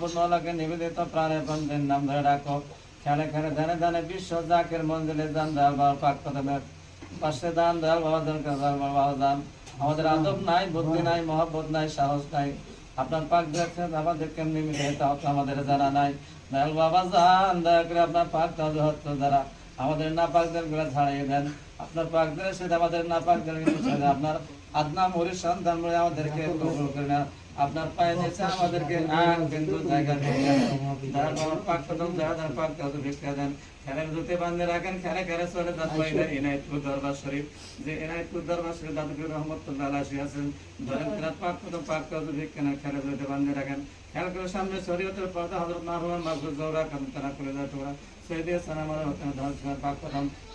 মাহবুদ নিবেদিত প্রাণে বন্ধের নাম ধরে রাখো খেলে খেলে ধানে ধানে বিশ্ব জাকের মঞ্জিলে দান দয়াল বাবা পাক কদমের পাশে দান দয়াল বাবা দান দয়াল বাবা দান। আমাদের আদব নাই, বুদ্ধি নাই, মহব্বত নাই, সাহস নাই। আপনার পাক দেখছেন আমাদের কেমনি মিলে তাও আমাদের জানা নাই। দয়াল বাবা জান, দয়া করে আপনার পাক তাজহত্ত দ্বারা। আমাদের না পাকদেরগুলো ছাড়িয়ে দেন। আপনার পাকদের সাথে আমাদের না পাকদের আপনার আদনা মরির সন্তান বলে আমাদেরকে কবুল করে নেন। আপনার পায়ে দিয়েছে আমাদেরকে নাক কিন্তু জায়গা দয়াল বাবার পাক কদম যারা যারা পাক তাজ ভিক্ষা দেন। খেলার জুতে বান্ধে রাখেন খেলে খেলে চলে দাঁত পাইলেন এনায়তপুর দরবার শরীফ। যে এনায়তপুর দরবার শরীফ দাদুপুর রহমতুল্লাহ আছেন। ধরেন কিরাত পাক কদম পাক তাজ ভিক্ষা না খেলে জুতে বান্ধে রাখেন। করে সামনে শরীয়তের পর্দা হযরত মাহবুব মাহবুব জওরা কাম তারা করে দাও তোরা। সৈয়দ আলাইহি ধর ধর পাক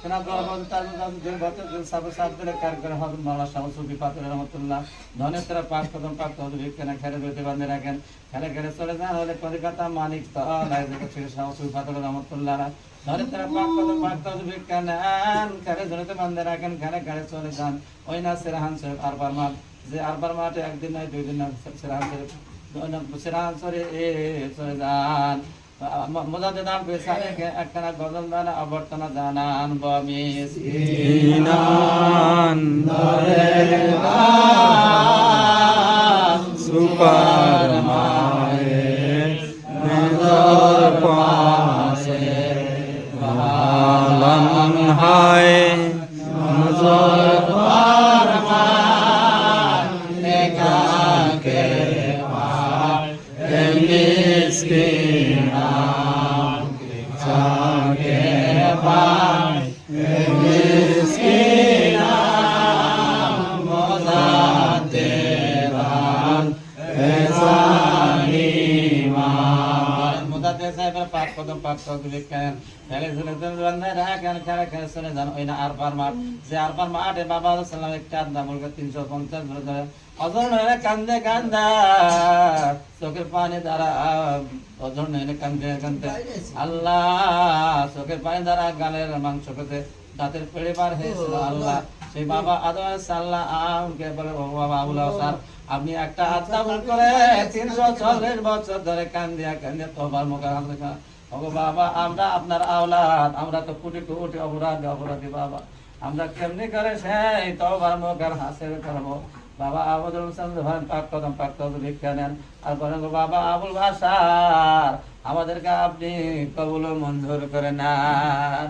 কেনা দরবার তাজ তাজ দিন বছর দিন সব সাত দিনে কার করে হযরত মাওলানা শাহ সুফি পাতুর রহমতুল্লাহ। ধনে তারা পাক কদম পাক ভিক্ষা নেন খেলে জুতে বান্ধে রাখেন। খেলে খেলে চলে যান হলে কলিকাতা মানিক তো লাই দেখে ছিল শাহ সুফি পাতুর রহমতুল্লাহ। ধরে তারা পাক কদম পাক তাজ ভিক্ষা খেলে জুতে বান্ধে রাখেন, খেলে খেলে চলে যান। ওই না সেরাহান সাহেব আরবার মাঠ। যে আরবার মাঠে একদিন নয়, দুই দিন নয়, সেরাহান সাহেব সেরাহান সরে এ চলে যান মজাদে দান পেশারে কে একখানা গজল দান অবর্তনা জানান বমিস ইনান সুপার মায়ে Krishna, Sake মুদাতে সাহেবের পাক কদম পাক কদম লিখেন খেলে শুনে তুমি বান্ধে রাখেন খেলে খেলে শুনে যান ওই না আরবার মাঠ। যে আরবার মাঠে বাবা সাল্লাম একটা আদা মুরগা তিনশো পঞ্চাশ ধরে ধরে। অজর নয় কান্দে কান্দা চোখের পানি দ্বারা, অজর নয় কান্দে কান্দে আল্লাহ, চোখের পানি দ্বারা গালের মাংস খেতে দাঁতের পেড়ে পার হয়েছিল, আল্লাহ। সেই বাবা আদম সাল্লাহ আমকে বলে বাবা আবুল স্যার আপনি একটা আত্মা ভুল করে তিনশো চল্লিশ বছর ধরে কান্দিয়া কান্দিয়া তোবার মুখে হাত ওগো বাবা আমরা আপনার আওলাদ। আমরা তো কোটি কোটি অপরাধী অপরাধী বাবা। আমরা কেমনি করে সেই তোবার মুখের হাসে করব বাবা আবুল হোসেন ভাই পাক কদম পাক কদম ভিক্ষা নেন। আর বলেন বাবা আবুল বাসার আমাদেরকে আপনি কবুল মঞ্জুর করে নেন।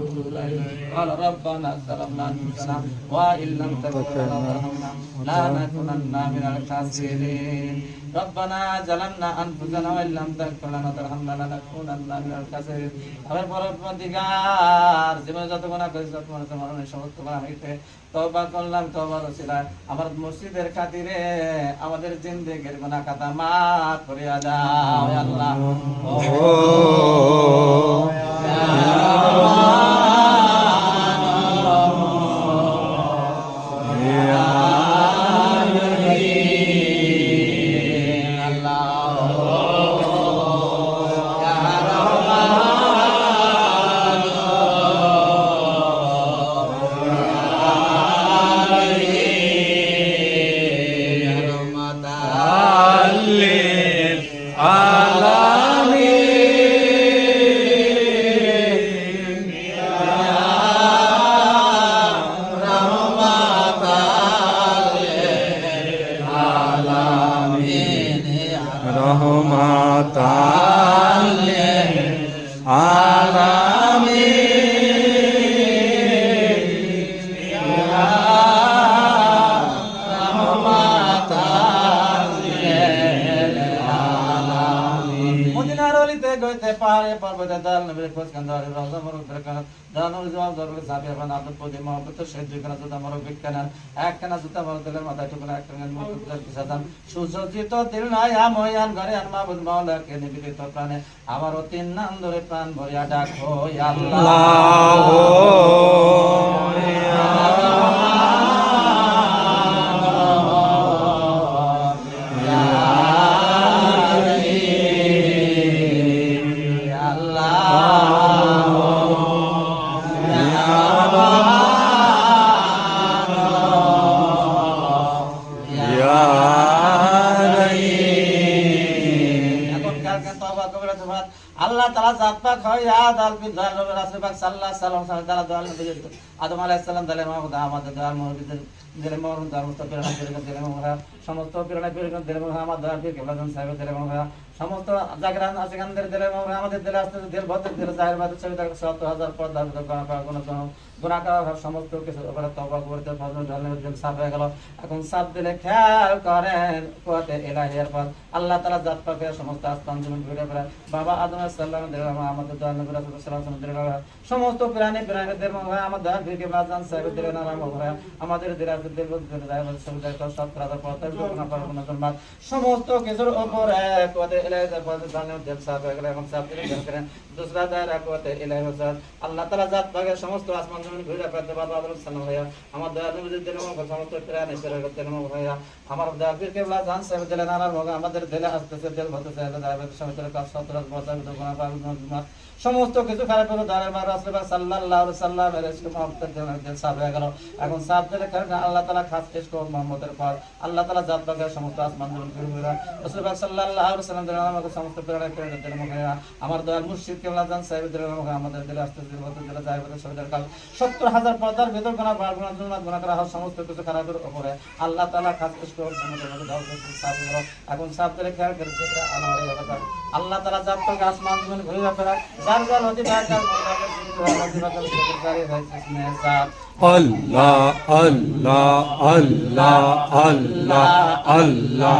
আতুবু ইলাইহি قال ربنا ظلمنا انفسنا وان لم تغفر لنا وترحمنا لنكونن من الخاسرين ربنا ظلمنا انفسنا وان لم تغفر لنا وترحمنا لنكونن من الخاسرين আমার পরবর্তীকার জীবনে যত গুণা করেছি যত মানুষের মরণের সমস্ত গুণা হইতে তওবা করলাম তওবার ওসিলায় আমার মসজিদের খাতিরে আমাদের জিন্দেগির গুনাহ খাতা মাফ করিয়া দাও হে আল্লাহ মহব্বতে দাল নবীর খোঁজ কান দার রওজা মরক দরকার জবাব দরকার সাবি আফান আব্দুল পদি মহব্বত শেষ দুই কানা জুতা মরক বিজ্ঞান এক কানা জুতা মরক দিলের মাথায় টুকুনা এক কানা মুখ কিসাদান সুসজ্জিত দিল নাই আময়ান ঘরে আর মাহবুদ মাওলা কে প্রাণে। আমারও তিন নাম ধরে প্রাণ ভরিয়া ডাকো আল্লাহ। আল্লাহ তালা জাতপাক হয় ইয়াদ আল বিন জাল নবী রাসূল পাক সাল্লাল্লাহু আলাইহি ওয়াসাল্লাম তাআলা দোয়া নবী আদম আলাইহিস সালাম দালে মাহমুদ আমাদের দোয়া মুরবিদ দিলে মরুন দোয়া মুস্তাফির না দিলে দিলে সমস্ত প্রেরণা পিরানা দিলে সাহেব দিলে মোহরা সমস্ত জাগরান আছে দিলে আমাদের দিলে আসতে দিল বদ দিলে ছবি তার 70000 পর দাবি তো কোন গুনাহ করা সমস্ত কিছু উপরে তওবা করতে ফজল দিল সাফ হয়ে গেল। এখন দিলে খেয়াল করেন কুয়াতে পর আল্লাহ তাআলা জাত পাকে সমস্ত জমিন ঘুরে বাবা আদম আলাইহিস সালাম আমাদের ওয়াসাল্লাম সমস্ত প্রাণী মনে হয় আমার থেকে বাজান সাহেব দিলে না, রাম আমাদের দিলে দিল দিলে যায় সব রাত পর তার না পার কোন সমস্ত কিছুর উপরে কুয়াতে সমস্ত কিছু খারাপ এখন আল্লাহ তাআলা খাস পর। আল্লাহ তাআলা জাত সমস্ত আসমান সাল্লাম দিলে আমাকে সমস্ত প্রেরণা করে দিলেন মুখে আমার দয়াল মুর্শিদ কেবলা জান সাহেব দিলে মুখে আমাদের দিলে আসতে দিল বলতে দিলে যায় বলে সবিদার কাল। 70000 পর্দার ভেতর গুনাহ বার গুনাহ জুলমাত গুনাহ করা হয়, সমস্ত কিছু খারাপের উপরে। আল্লাহ তাআলা খাস পেশ করো মুহাম্মদের মধ্যে দাও সাফ হয়ে এখন সাফ দিলে খেয়াল করে দেখরা আমার এই কথা আল্লাহ তাআলা জাত পাক আসমান জমিন ঘুরে বেড়ায় যার যার যার হয়েছে স্নেহ Allah Allah Allah Allah Allah Allah